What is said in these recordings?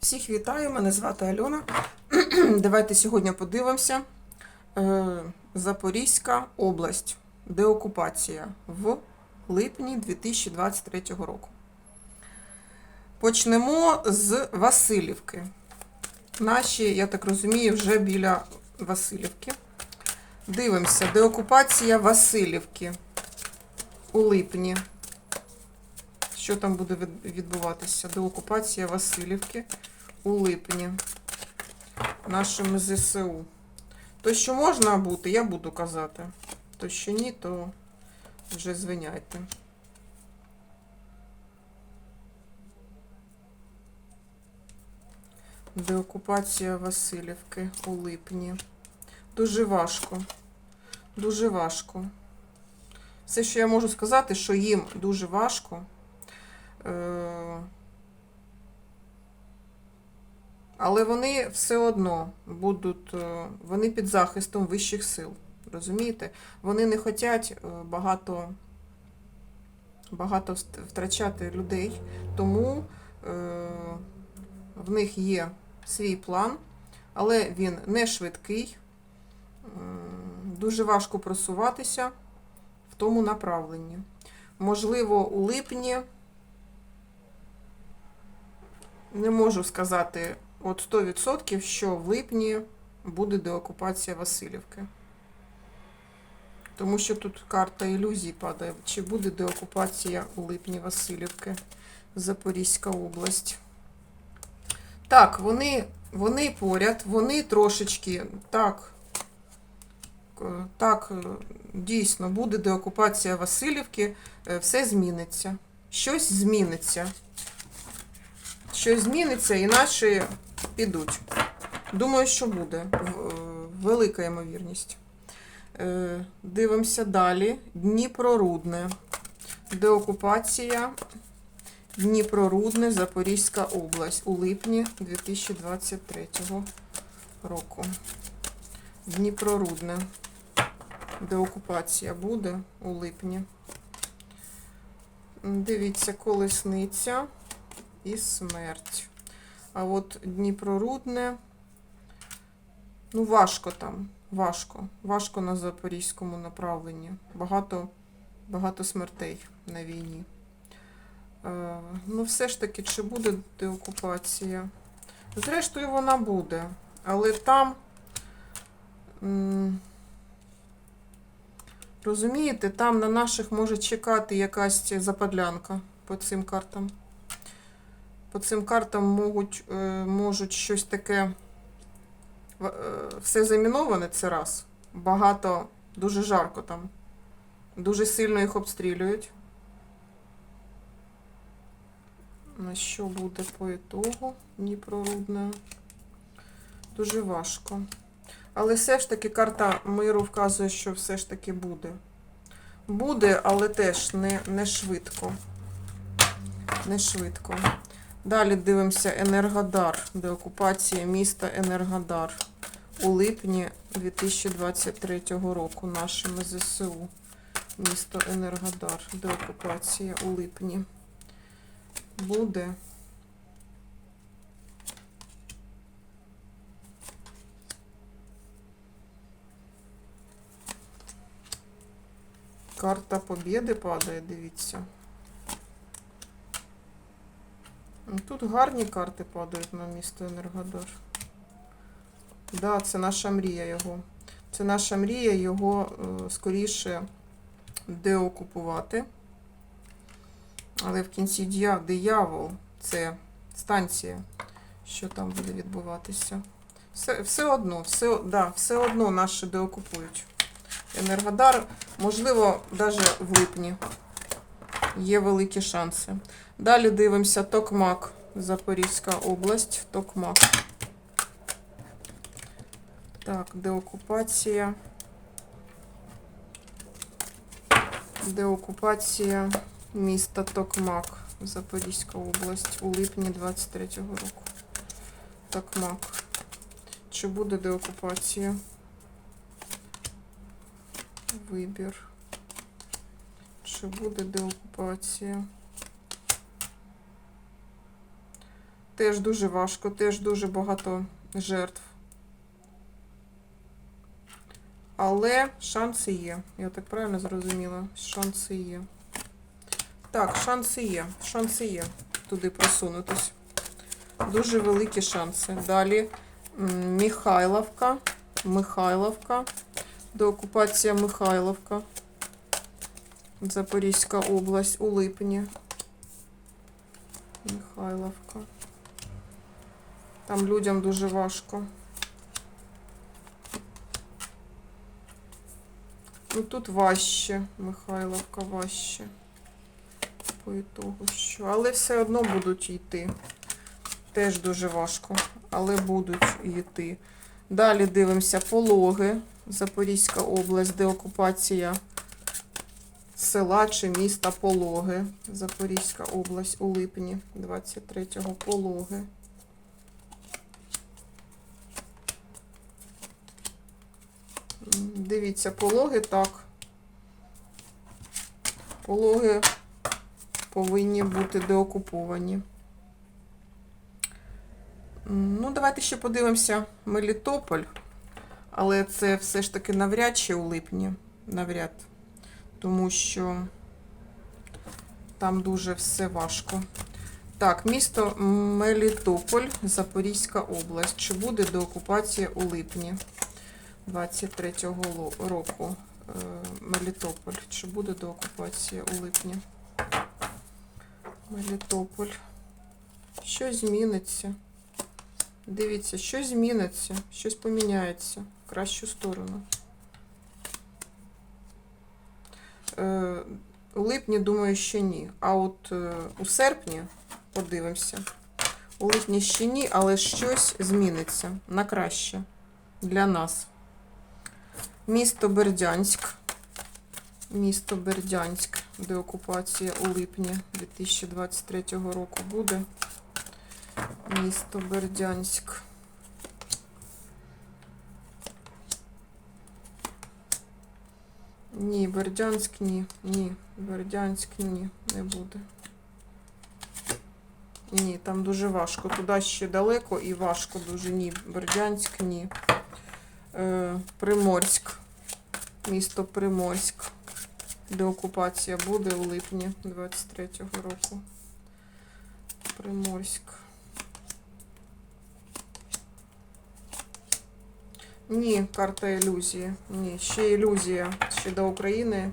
Всіх вітаю, мене звати Альона. Давайте сьогодні подивимося. Е, Запорізька область. Деокупація в липні 2023 року. Почнемо з Васильівки. Наші, я так розумію, вже біля Васильівки. Дивимося, деокупація Васильівки у липні. Що там буде відбуватися? Деокупація Васильівки у липні нашими ЗСУ. То, що можна бути, я буду казати. То, що ні, то вже звиняйте. Деокупація Васильівки у липні. Дуже важко. Дуже важко. Все, що я можу сказати, що їм дуже важко. Е, Але вони все одно будуть, е, вони під захистом вищих сил. Розумієте? Вони не хочуть багато, багато втрачати людей, тому е, в них є свій план, але він не швидкий. М, Дуже важко просуватися в тому направленні. Можливо, у липні не можу сказати от 100%, що в липні буде деокупація Васильівки. Тому що тут карта ілюзій падає. Чи буде деокупація у липні Васильівки, Запорізька область. Так, вони, вони поряд, вони трошечки так. е, Так, е, дійсно, буде деокупація Васильівки, е, все зміниться. Щось зміниться. Щось зміниться, і наші підуть. Думаю, що буде. Е, Велика ймовірність. Е, Дивимося далі. Дніпрорудне. Деокупація. Дніпрорудне, Запорізька область у липні 2023 року. Дніпрорудне. Деокупація буде у липні. Дивіться, колесниця і смерть. А от Дніпрорудне, ну, важко там, важко. Важко на запорізькому направленні. Багато, багато смертей на війні. Е, ну, все ж таки, чи буде деокупація? Зрештою, вона буде. Але там. Розумієте, там на наших може чекати якась западлянка по цим картам. По цим картам можуть, е, можуть щось таке. е, Все заміноване це раз. Багато, дуже жарко там. Дуже сильно їх обстрілюють. На що буде по ітогу Дніпрорудне? Дуже важко. Але все ж таки карта миру вказує, що все ж таки буде. Буде, але теж не, не швидко. Не швидко. Далі дивимося Енергодар, деокупація міста Енергодар у липні 2023 року нашими ЗСУ. Місто Енергодар, деокупація у липні. Буде. Карта Побєди падає, дивіться. Ну, Тут гарні карти падають на місто Енергодар. Да, це наша мрія його. Це наша мрія його е, скоріше деокупувати. Але в кінці диявол це станція, що там буде відбуватися. Все, все одно, все, да, все одно наші деокупують. Енергодар, можливо, навіть в липні. Є великі шанси. Далі дивимося Токмак, Запорізька область, Токмак. Так, деокупація. Деокупація міста Токмак, Запорізька область у липні 23-го року. Токмак. Чи буде деокупація? Вибір. Чи буде деокупація? Теж дуже важко, теж дуже багато жертв. Але шанси є. Я так правильно зрозуміла? Шанси є. Так, шанси є. Шанси є туди просунутись. Дуже великі шанси. Далі Михайловка. Михайловка. Деокупація Михайловка. Запорізька область у липні. Михайловка. Там людям дуже важко. Ну тут важче, Михайловка важче. По ітогу що. Але все одно будуть йти. Теж дуже важко, але будуть йти. Далі дивимося пологи. Запорізька область, де окупація села чи міста Пологи. Запорізька область у липні 23-го Пологи. Дивіться, пологи так. Пологи повинні бути деокуповані. Ну, давайте ще подивимося Мелітополь. Але це все ж таки навряд чи у липні. Навряд. Тому що там дуже все важко. Так, місто Мелітополь, Запорізька область. Чи буде деокупація у липні 23-го року? Е, Мелітополь. Чи буде деокупація у липні? Мелітополь. Що зміниться? Дивіться, що зміниться, щось поміняється в кращу сторону. Е, у липні, думаю, ще ні. А от е, у серпні подивимося. У липні ще ні, але щось зміниться на краще для нас. Місто Бердянськ. Місто Бердянськ, де окупація у липні 2023 року буде. Місто Бердянськ. Ні, Бердянськ ні. Ні. Бердянськ ні, не буде. Ні, там дуже важко. Туди ще далеко і важко дуже. Ні. Бердянськ ні. Е, Приморськ. Місто Приморськ. Де окупація буде у липні 23-го року. Приморськ. Ні, карта ілюзії. Ні, ще ілюзія. Ще до України.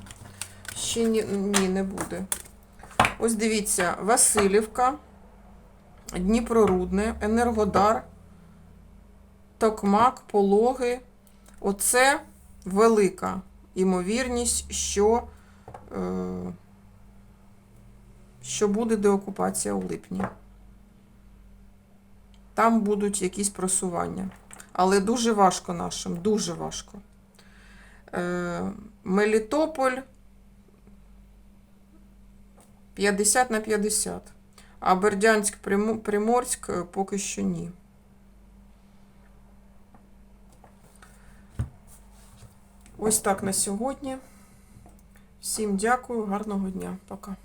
Ще ні, ні, не буде. Ось дивіться, Васильівка, Дніпрорудне, Енергодар, Токмак, Пологи. Оце велика ймовірність, що, е, що буде деокупація у липні. Там будуть якісь просування. Але дуже важко нашим, дуже важко. Е, Мелітополь 50 на 50. А Бердянськ, Приморськ е, поки що ні. Ось так на сьогодні. Всім дякую, гарного дня. Пока.